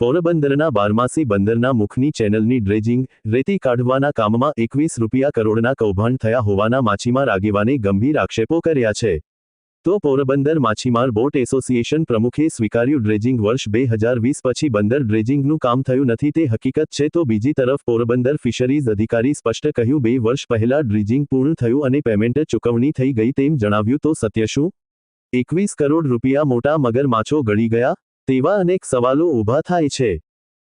પોરબંદરના બારમાસી બંદરના મુખની ચેનલની ડ્રેજિંગ રેતી કાઢવાના કામમાં એકવીસ રૂપિયા કરોડના કૌભાંડ થયા હોવાના માછીમાર આગેવાને ગંભીર આક્ષેપો કર્યા છે. તો પોરબંદર માછીમાર બોટ એસોસિએશન પ્રમુખે સ્વીકાર્યું ડ્રેજિંગ વર્ષ બે હજાર વીસ પછી બંદર ડ્રેજિંગનું કામ થયું નથી તે હકીકત છે તો બીજી તરફ પોરબંદર ફિશરીઝ અધિકારી સ્પષ્ટ કહ્યું બે વર્ષ પહેલા ડ્રેજિંગ પૂર્ણ થયું અને પેમેન્ટ ચૂકવણી થઈ ગઈ તેમ જણાવ્યું તો સત્ય શું? એકવીસ કરોડ રૂપિયા મોટા મગર માછો ગળી ગયા? તેવા અનેક સવાલો ઊભા થાય છે.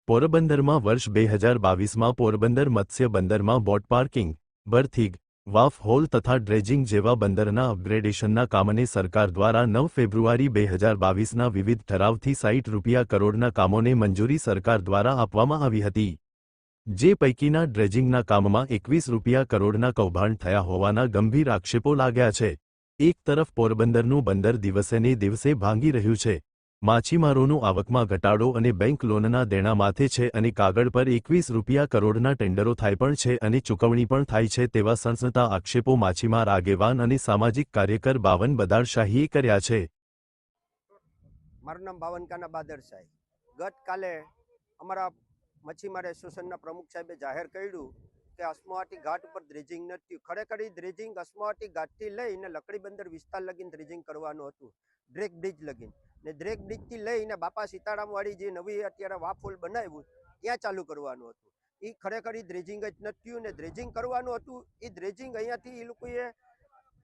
પોરબંદરમાં વર્ષ બે હજાર બાવીસમાં પોરબંદર મત્સ્ય બંદરમાં બોટ પાર્કિંગ, બર્થિગ, વાફ હોલ તથા ડ્રેજિંગ જેવા બંદરના અપગ્રેડેશનના કામને સરકાર દ્વારા નવ ફેબ્રુઆરી બે હજાર બાવીસના વિવિધ ઠરાવથી સાઈઠ રૂપિયા કરોડના કામોને મંજૂરી સરકાર દ્વારા આપવામાં આવી હતી. જે પૈકીના ડ્રેજિંગના કામમાં એકવીસ રૂપિયા કરોડના કૌભાંડ થયા હોવાના ગંભીર આક્ષેપો લાગ્યા છે. એક તરફ પોરબંદરનું બંદર દિવસેને દિવસે ભાંગી રહ્યું છે. માછીમારોનું આવકમાં ઘટાડો અને બેંક લોનના દેણા માથે છે અને કાગળ પર એકવીસ રૂપિયા કરોડના ટેન્ડરો થાય પણ છે અને ચૂકવણી પણ થાય છે તેવા સંસ્થા આક્ષેપો માછીમાર આગેવાન અને સામાજિક કાર્યકર બાવન બદારશાહીએ કર્યા છે. મારું નામ ભાવનકાના બાદર સાહેબ ગતકાલે અમારા મચ્છીમાર એસોસિએશનના પ્રમુખ સાહેબે જાહેર કર્યું કે અસ્માવતી ઘાટ ઉપર ડ્રેજિંગ નથી. ખરેખર ઈ ડ્રેજિંગ અસ્માવતી ઘાટથી લઈને લકડી બંદર વિસ્તાર લગીન ડ્રેજિંગ કરવાનું હતું. ડ્રેક બ્રિજ લગીન. ને દ્રેક બ્રિજથી લઈને બાપા સીતારામવાળી જે નવી અત્યારે વાફોલ બનાવ્યું, ત્યાં ચાલુ કરવાનું હતું. એ ખરેખર એ ડ્રેજિંગ જ નથી ને ડ્રેજિંગ કરવાનું હતું એ ડ્રેજિંગ અહીંયાથી એ લોકોએ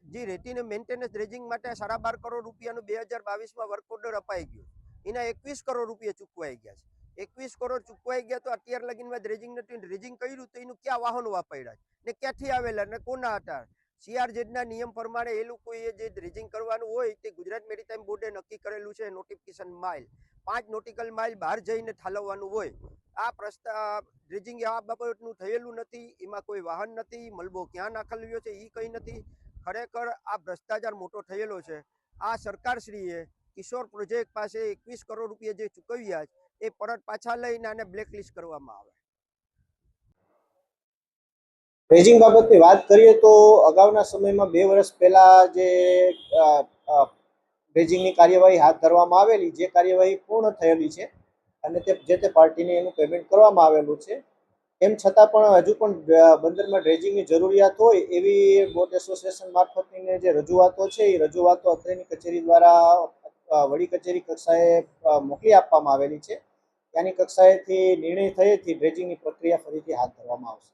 જે રેતીને મેન્ટેનન્સ ડ્રેજિંગ માટે સાડા બાર કરોડ રૂપિયાનું બે હજાર બાવીસમાં વર્ક ઓર્ડર અપાઈ ગયું. એના એકવીસ કરોડ રૂપિયા ચૂકવાઈ ગયા છે. એકવીસ કરોડ ચૂકવાઈ ગયા તો અત્યાર લગીનમાં ડ્રેજિંગ નથી ડ્રેજિંગ કર્યું તો એનું ક્યાં વાહનો વાપર્યા ને ક્યાંથી આવેલા ને કોના હતા? સીઆરઝેડના નિયમ પ્રમાણે એ લોકોએ જે ડ્રેજિંગ કરવાનું હોય તે ગુજરાત મેરીટાઈમ બોર્ડે નક્કી કરેલું છે નોટિફિકેશન માઇલ પાંચ નોટિકલ માઇલ બહાર જઈને ઠાલવવાનું હોય. આ પ્રસ્તાવ ડ્રેજિંગ આ બાબતનું થયેલું નથી, એમાં કોઈ વાહન નથી, મલબો ક્યાં નાખેલો છે એ કંઈ નથી. ખરેખર આ ભ્રષ્ટાચાર મોટો થયેલો છે. આ સરકારશ્રીએ કિશોર પ્રોજેક્ટ પાસે એકવીસ કરોડ રૂપિયા જે ચૂકવ્યા એ પરત પાછા લઈને આને બ્લેકલિસ્ટ કરવામાં આવે. ડ્રેજિંગ બાબતની વાત કરીએ તો અગાઉના સમયમાં બે વર્ષ પહેલા જે ડ્રેજિંગની કાર્યવાહી હાથ ધરવામાં આવેલી, જે કાર્યવાહી પૂર્ણ થયેલી છે અને તે, જે તે પાર્ટીને એનું પેમેન્ટ કરવામાં આવેલું છે. તેમ છતાં પણ હજુ પણ બંદરમાં ડ્રેજિંગની જરૂરિયાત હોય એવી બોટ એસોસિએશન મારફતની જે રજૂઆતો છે, એ રજૂઆતો અત્રેની કચેરી દ્વારા વડી કચેરી કક્ષાએ મોકલી આપવામાં આવેલી છે. ત્યાંની કક્ષાએથી નિર્ણય થયેથી ડ્રેજિંગની પ્રક્રિયા ફરીથી હાથ ધરવામાં આવશે.